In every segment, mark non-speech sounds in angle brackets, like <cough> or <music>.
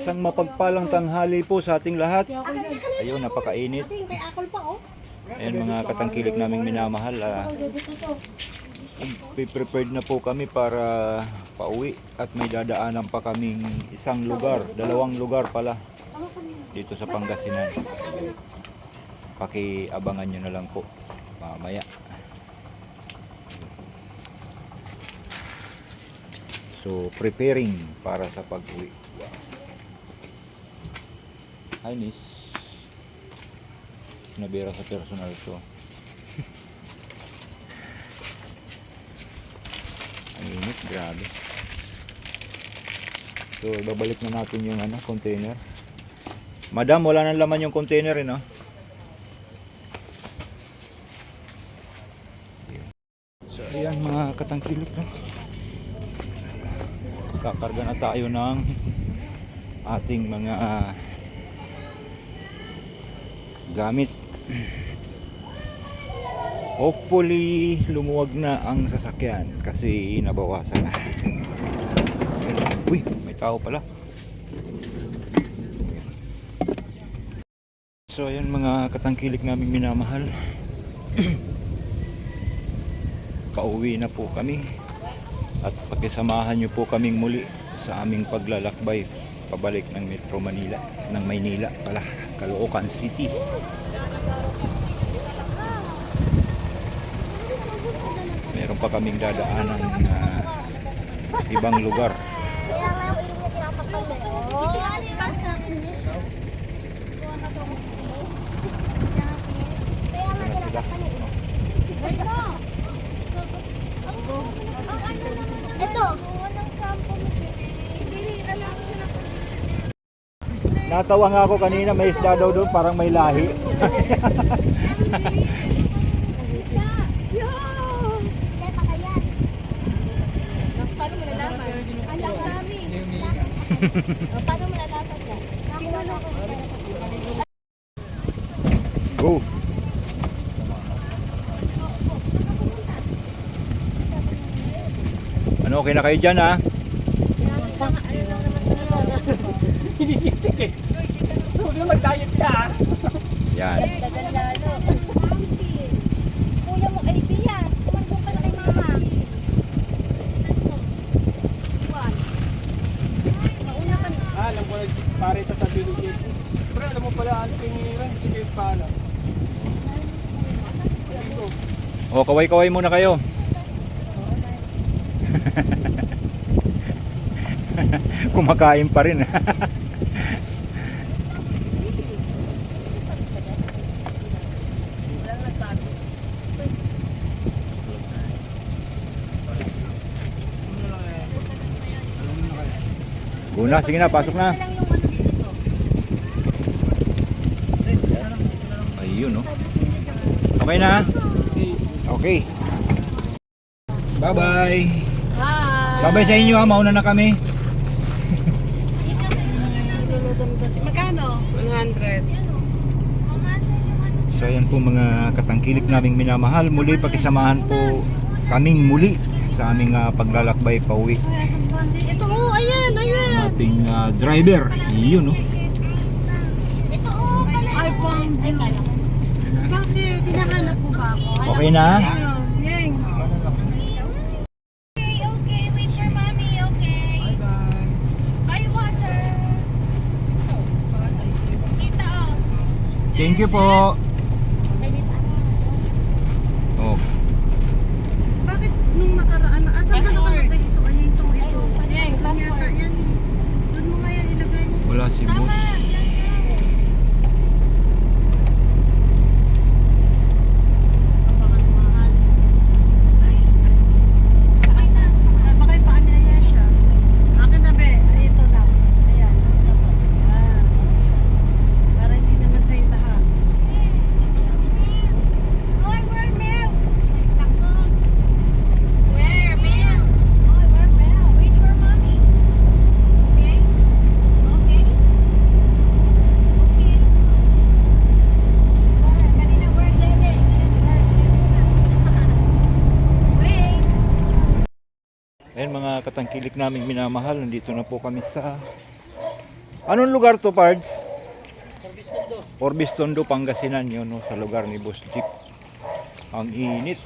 Isang mapagpalang tanghali po sa ating lahat. Ayun, napakainit. May akol pa, oh. Mga katangkilik naming minamahal. ah, prepared na po kami para pauwi at may dadaanan pa kaming isang lugar, dalawang lugar pala dito sa Pangasinan. Pakiabangan nyo na lang po mamaya. So, preparing para sa pag-uwi. Hi, Miss. Nabira sa personal to. Ang init, grabe. So, babalik na natin yung ano, container. Madam, wala nang laman yung container, eh, no? So, ayan mga katangkilik, no? Kakarga na tayo ng ating mga ah, gamit. Hopefully, lumuwag na ang sasakyan kasi nabawasan na. Uy, may tao pala. So, ayan mga katangkilik naming minamahal. <clears throat> Pauwi na po kami. At pakisamahan nyo po kaming muli sa aming paglalakbay pabalik ng Metro Manila, ng Maynila pala, Caloocan City. Meron pa kaming dadaanan na ibang lugar. Kaya nga yung ilong niya tinatapal eh. Oh, di ba sa akin yun? Kaya nga tinatapal eh. Ito! Ito! Natawa nga ako kanina, may isda daw doon, parang may lahi. Paano mo nalaman? Alam namin. O, Paano mo nalaman na ako. Go! Ano, okay na kayo dyan ha? Hinisipik eh. Huwag na mag-diet ka ah. Yan. Kuya mo, ay Bia, tumandong ka na kay mama. Mauna ka na. Ah, alam ko pare sa biligid. Pre, alam mo pala tingiran. Sige, paano? Ito. O, kaway-kaway muna kayo. <laughs> Kumakain pa rin. <laughs> Go na, sige na, pasok na. Ayun, no? Okay na? Okay. Bye-bye. Hi! Bye-bye sa inyo ha, mauna na kami. Magkano? 100. So ayan po mga katangkilik naming minamahal. Muli pakisamahan po kaming muli sa aming ah, paglalakbay pa uwi. Ito, oh, ayan, ayan. Ating ah, driver. Yun no. Ito, oh, pala. Ay, pang Bakit? Hinahanap mo ba ako? Okay na? Yeng. Okay, okay, wait for mommy, okay? Bye-bye. Buy water. Kita, oh. Thank you po. Oh, Bakit nung nakaraan, na- asan ba nakalagay ito? Ay, ito, ito. Yeng, Doon yata yan eh. Doon mo nga yan ilagay. wala si boss. Bakit mahal? Ay. Ah, Baka yung paan niya siya. Akin na be. Ay, ito na. Ayan. Ayan. Para hindi naman sa'yo lahat. Oy, where milk? Tako. Where milk? Oy, where milk? Wait for mommy. Okay? Okay? Okay. Where? Kanina where Dede? Wait. Katangkilik naming minamahal. Nandito na po kami sa Anong lugar to, Pards? Orbistondo, Pangasinan yun, no, sa lugar ni Boss Jeep. Ang init.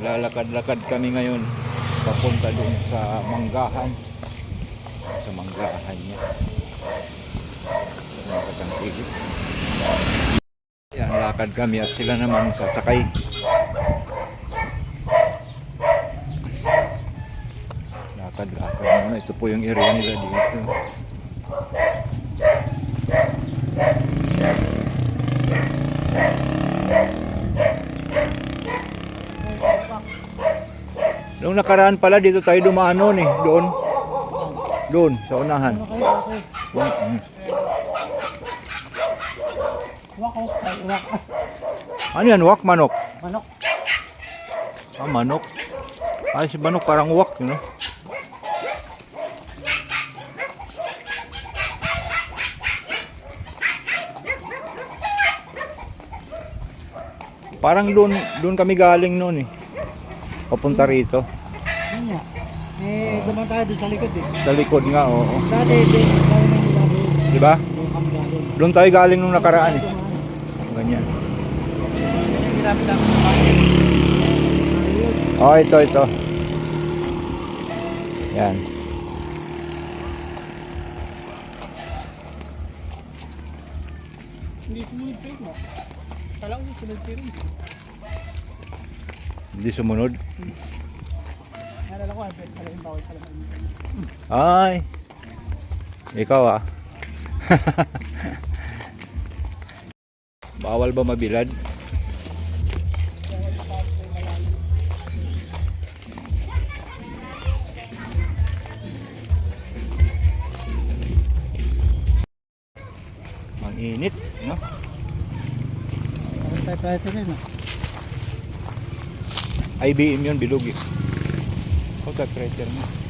Lalakad-lakad kami ngayon papunta dun sa Manggahan. Sa Manggahan niya. Mga katangkilik. Yan, lakad kami at sila naman sasakay. Muna. Ito po yung area nila dito. Nung nakaraan pala dito tayo dumaan noon eh, doon. Doon sa unahan. Wak, wak. Ano yan, wak manok? Manok. Ah, manok. Ay, si manok parang wak, you know? Parang doon, doon kami galing noon eh. Papunta rito. Yun nga. Eh, duman tayo doon sa likod eh. Sa likod nga, oo. Dati, di, tayo na nila doon. Di ba? Doon kami galing. Doon tayo galing nung nakaraan eh. Ganyan. Oh, ito, ito. Yan. Hindi sumunod. Ay. Ikaw ah. <laughs> Bawal ba mabilad? Ang init, no? Parang tayo prito rin, no? IBM yun, bilog eh. Ka pressure mo.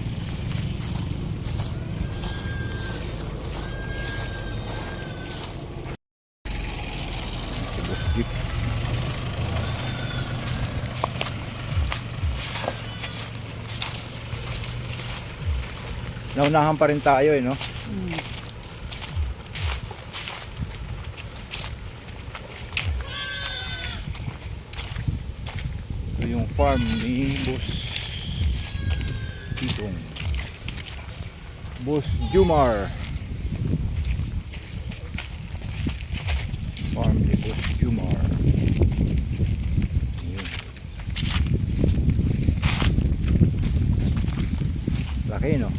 Naunahan pa rin tayo eh, no? Hmm. Ito yung farm ni Boss Titong. Boss Jumar. Farm ni Boss Jumar. Yun. Laki no?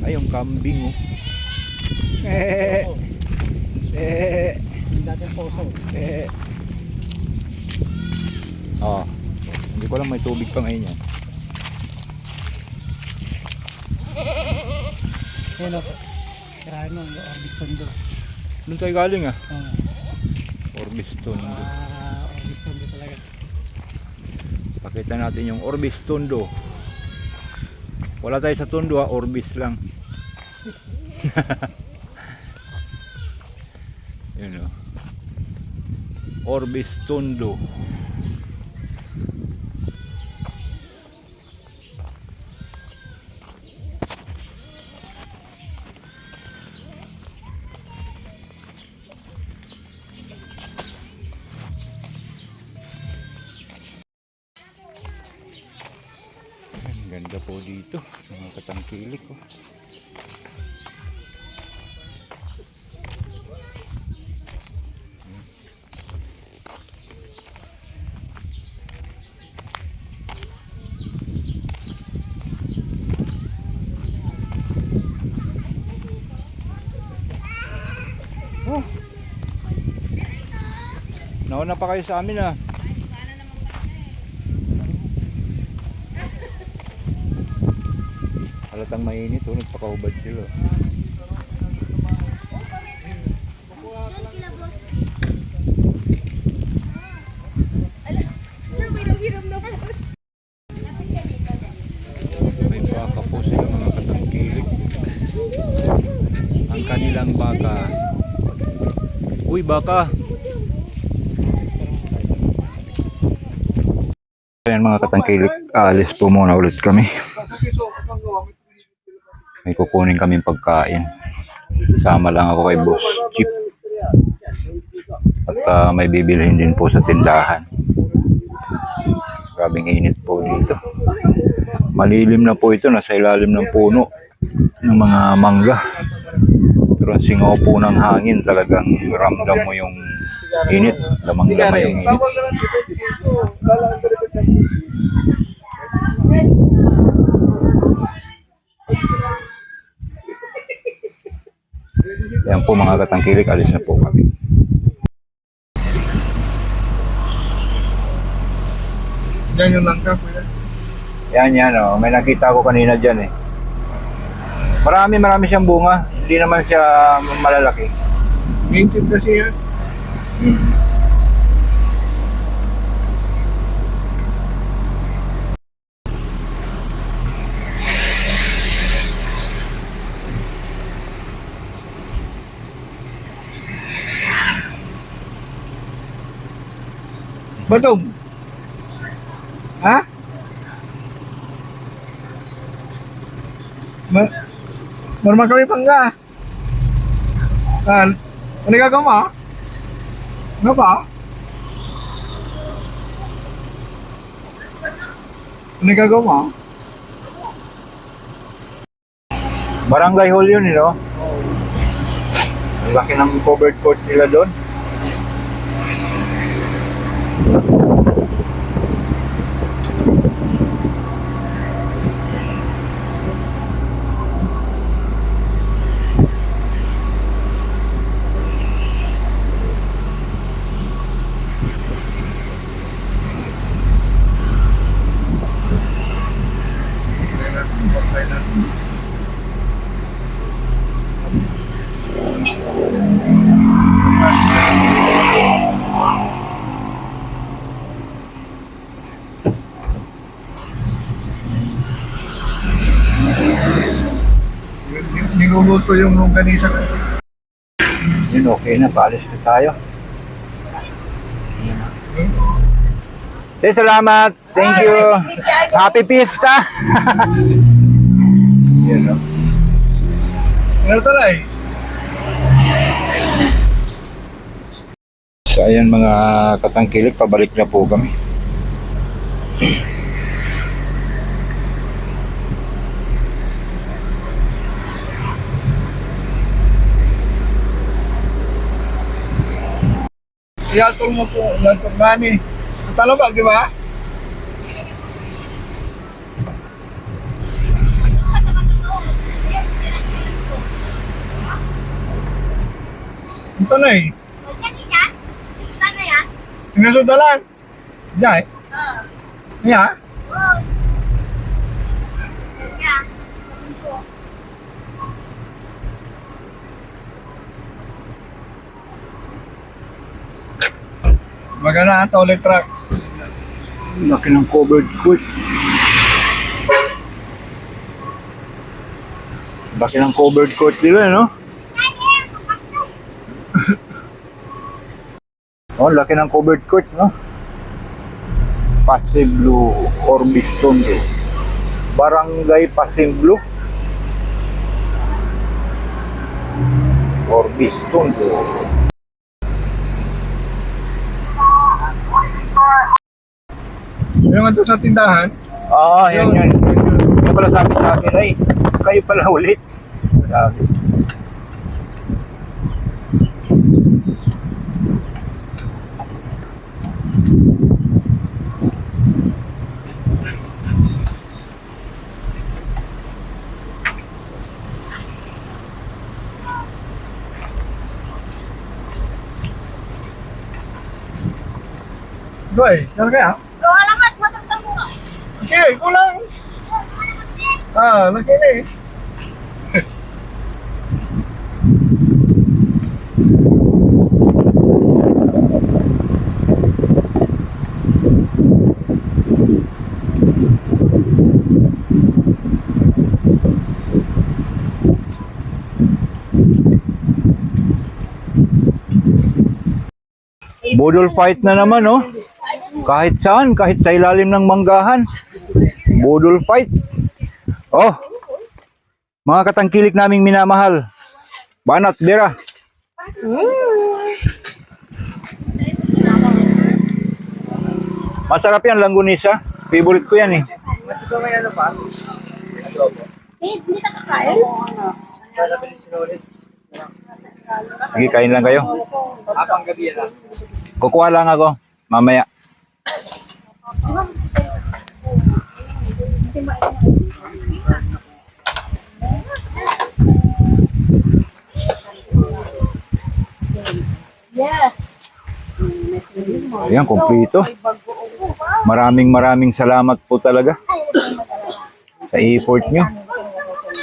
Ay, yung kambing oh. Eh, eh, Yung eh. Oh. Hindi ko lang may tubig pa ngayon yan. Yan ako. Kirahin mo, Orbis Tondo. Doon tayo galing ah. Oo. Orbiston. Ah, Orbis Tondo talaga. Pakita natin yung Orbis Tondo. Wala tayo sa Tondo ah, Orbis lang. <laughs> Yun oh. Orbis Tondo. Ang ganda po dito, mga katangkilik oh. Oh. Nauna pa kayo sa amin ah. Halatang mainit, oh, nagpakahubad sila. Yan kila boss. Ala, yung hiram-hiram na po. Lapit ka dito. May baka po sila mga katangkilik. Ang kanilang baka. Uy, baka! Ayan mga katangkilik, aalis po muna ulit kami. May kukunin kaming pagkain. Sama lang ako kay Boss Chip. At ah, may bibilhin din po sa tindahan. Grabing init po dito. Malilim na po ito, nasa ilalim ng puno ng mga mangga. Pero ang singaw po ng hangin, talagang ramdam mo yung init. Lamang-lama yung init. Tawag na lang dito dito. Kala ang dito. Yan po mga katangkilik, alis na po kami. Yan yung langka, kuya. Yan yan oh. May nakita ko kanina dyan eh. Marami marami siyang bunga. Hindi naman siya malalaki. Native kasi yan. Batong. Ha? Ma Normal kami pangga. Ah, ano gagawa mo? Ano ba? Ano gagawa mo? Barangay Hall yun, you know? Ang laki ng covered court nila doon. Niluluto yung longganisa ko. Yun, okay na. Paalis na tayo. Eh, salamat. Thank you. Happy Fiesta. <laughs> Yan, no? Ano talay? So, ayan mga katangkilik, pabalik na po kami. Iyatol mo po, lantok mani. Ang talabag, di ba? Ito na eh. Sana yan? Pinasudalan. Diyan. Oo. Niya. Oo. Magana ang toilet truck. Laki ng covered court. Laki ng covered court nila, no? <laughs> oh, laki ng covered court, no? Pasiblo Orbiston Barangay Pasiblo. Orbiston Yung ito sa tindahan. Ah, yan yun. Kaya pala sabi sa akin, ay, kayo pala ulit. Sabi. Ano kaya? Gawa lang mas matagtag mo nga. Okay, kulang. Ah, laki na eh. Budol fight na naman, oh. Kahit saan, kahit sa ilalim ng manggahan. Budol fight. Oh, Mga katangkilik naming minamahal. Banat, Bera. Masarap yan, langgunisa. Favorite ko yan eh. Eh, hindi na kakain. Sige, kain lang kayo. Apang gabi yan ah. Kukuha lang ako. Mamaya. Ayan, kompleto. Maraming maraming salamat po talaga sa effort nyo.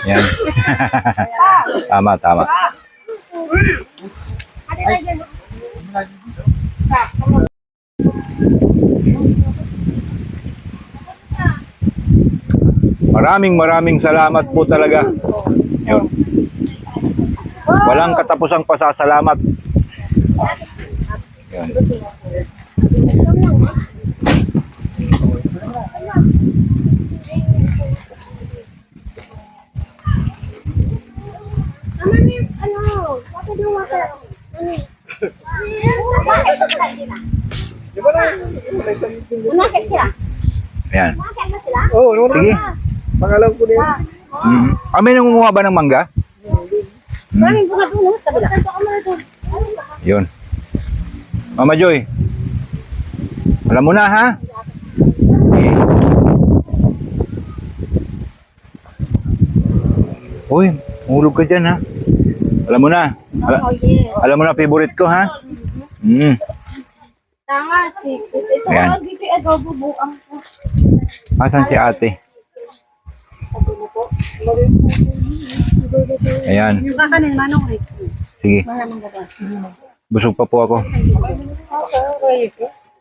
Yan. <laughs> tama, tama. Maraming maraming salamat po talaga. Yun. Walang katapusang pasasalamat. Yun. Ano ano? Ano? Ayan. Oh, Sige. Pangalan ko din. Mm. Ah, may nangunguha ba ng mangga? Maraming bunga doon, doon? Yun. Mama Joy. Alam mo na ha? Okay. Uy, hulog ka dyan ha. Alam mo na. Ala- Oh, yes. alam mo na favorite ko ha? Mm. Tanga, chick. Ito Ayan. ako, dito adobo buang ko. Asan si ate? Ayan. Sige. Busog pa po ako.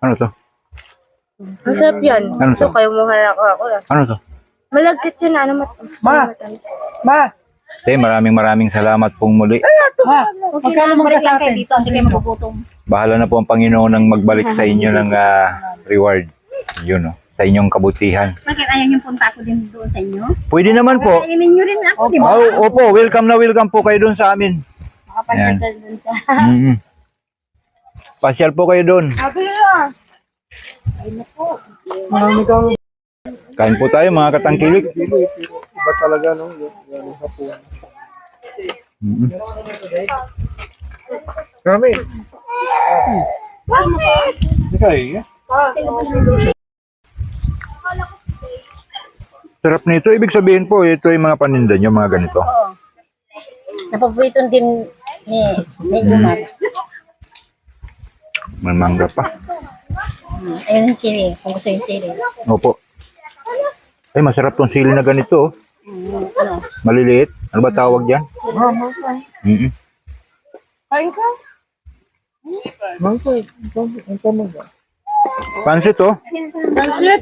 Ano to? Masarap yan. Ano to? So, kayo mo halaka ako lang. Ano to? Malagkit yun, ano mat... Ma! Ma! Te, maraming maraming salamat pong muli. Ma! Magkano mga sa atin? Dito, hindi kayo magugutom. Bahala na po ang Panginoon ng magbalik sa inyo ng ah, reward. Yun, oh, sa inyong kabutihan. Bakit ayaw yung punta ko din doon sa inyo? Pwede naman po. Kainin nyo rin ako, di ba? Oh, opo, welcome na welcome po kayo doon sa amin. Makapasyal ka dun sa... Mm-hmm. Pasyal po kayo doon. Marami kang Kain po tayo mga katangkilik. iba talaga no. Yan sa po. Mhm. Marami. Hindi kayo. Sarap nito. Ibig sabihin po, ito yung mga paninda nyo, mga ganito. Oo. Napaborito din ni ni Umar. May mangga pa. Ayun yung sili. Kung gusto yung sili. Opo. Ay, masarap tong sili na ganito. oh. Mm, ano? Maliliit. Ano ba tawag dyan? Mm-mm. Tama ba? Pansit, oh. Pansit?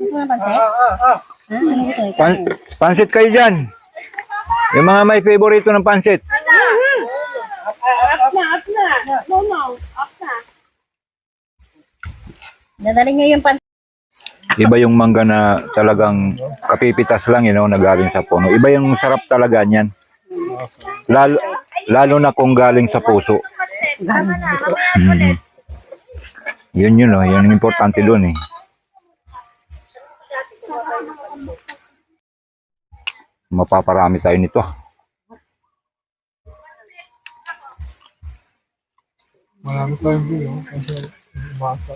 Gusto mo ng pansit? Pan- pansit kayo dyan. Yung mga may favorito ng pansit. Dadali niyo yung pansit. Iba yung mangga na talagang kapipitas lang, you know, na galing sa puno. Iba yung sarap talaga niyan. Lalo, lalo na kung galing sa puso. Mm. Yun yun, oh. Yun ang importante doon, eh. Mapaparami tayo nito. Marami tayong view. Kasi basa.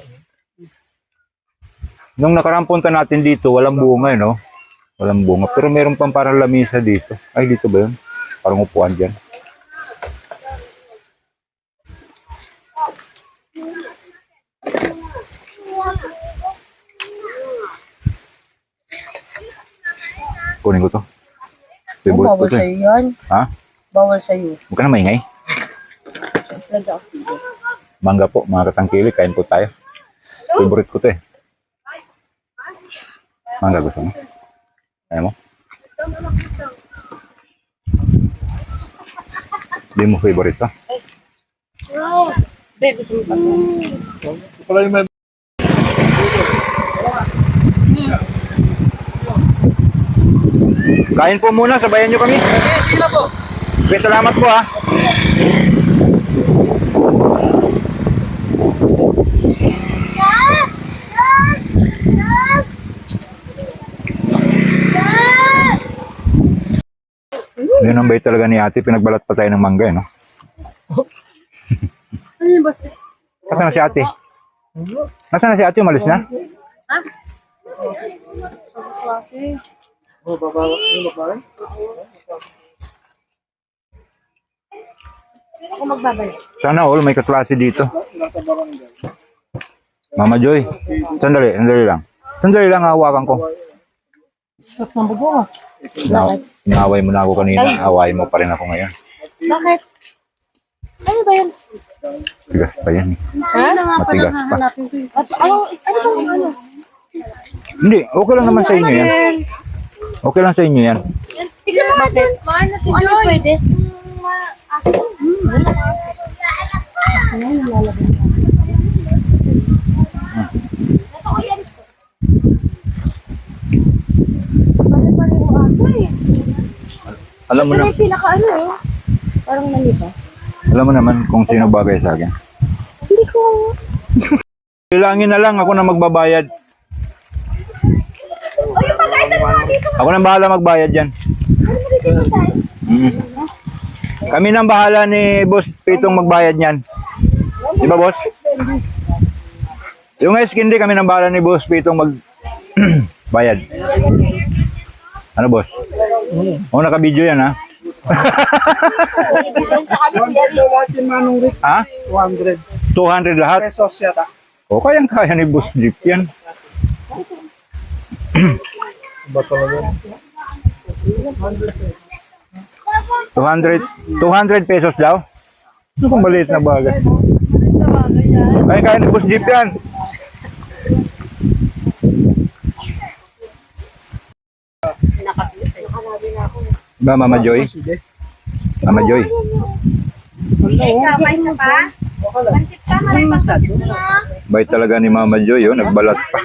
Nung nakarang punta natin dito, walang bunga, eh, no? Walang bunga. Pero meron pang parang lamisa dito. Ay, dito ba yun? Parang upuan dyan. Kunin ko to. Ko to. eh. yan. Ha? Bawal sa'yo. Huwag ka na maingay. Lagi ako sige. Mangga po, mga katangkili. Kain po tayo. Favorite ko to eh. Mangga gusto mo? Ayaw mo? Hindi mo favorite to? Babe, gusto mo? Pala yung Kain po muna, sabayan nyo kami. Okay, sila po. Okay, salamat po ah. Dad! Dad! Yun ang bait talaga ni ate, pinagbalat pa tayo ng mangga, eh, no? <laughs> Ano? Nasaan na si ate? Nasaan na si ate? Umalis na? Oh, baba. Ano ba? Ako magbabalik. Sana all may kaklase dito. Mama Joy, sandali, sandali lang. Sandali lang, hawakan ko. Stop ng bubo. Na, inaway mo na ako kanina, away mo pa rin ako ngayon. Bakit? Ano ba yun? Tigas pa yan. eh. Ha? Ano nga Matigas pa. hahanapin ko yun. At, ano, ano ano? Hindi, okay lang naman sa inyo yan. Okay lang sa inyo yan. Tignan mo na si Ano Joy. pwede? Ano eh? Alam mo Ito na, na yung pinaka ano eh. Parang nalito. alam mo naman kung sino bagay sa akin. Hindi ko. <laughs> Bilangin na lang ako na magbabayad. Ako nang bahala magbayad yan. Mm. Kami nang bahala ni Boss Pitong magbayad yan. Di ba, Boss? Yung ice candy, kami nang bahala ni Boss Pitong mag <clears throat> bayad. Ano, Boss? Oo, naka-video yan, ha? Ha? 200 200 lahat? pesos yata. O, kayang-kaya ni Boss Jeep yan. <clears throat> Ba talaga? 200, 200 pesos daw? Ano kung maliit na bagay? Kaya kaya ni Boss Jeep yan. Ba, Mama Joy? Mama Joy? Bait talaga ni Mama Joy, oh, nagbalat pa.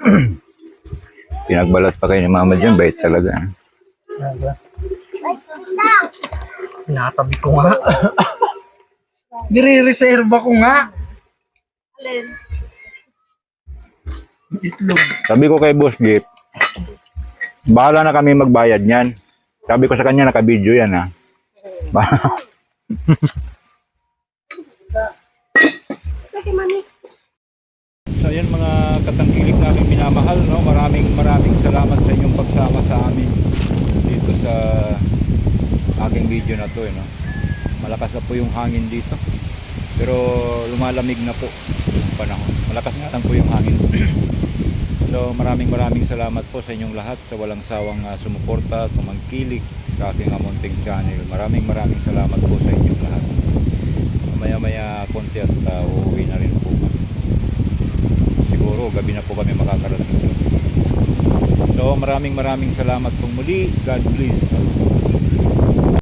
<clears throat> Pinagbalat pa kayo ni Mama Joy, bait talaga. Pinatabi ko nga. <laughs> Nire-reserve ko nga. Itlog. Sabi ko kay Boss Jeep, bahala na kami magbayad niyan. Sabi ko sa kanya, naka-video yan, ha. Ba- So yun mga katangkilik namin minamahal, no? Maraming maraming salamat sa inyong pagsama sa amin dito sa aking video na to, eh, no? Malakas na po yung hangin dito. Pero lumalamig na po yung panahon. Malakas nga lang po yung hangin. <clears throat> so maraming maraming salamat po sa inyong lahat sa walang sawang uh, sumuporta, tumangkilik sa aking Amonting channel. Maraming maraming salamat po sa inyong lahat. Maya maya konti at uh, uuwi na rin siguro gabi na po kami makakarating. So maraming maraming salamat pong muli. God bless.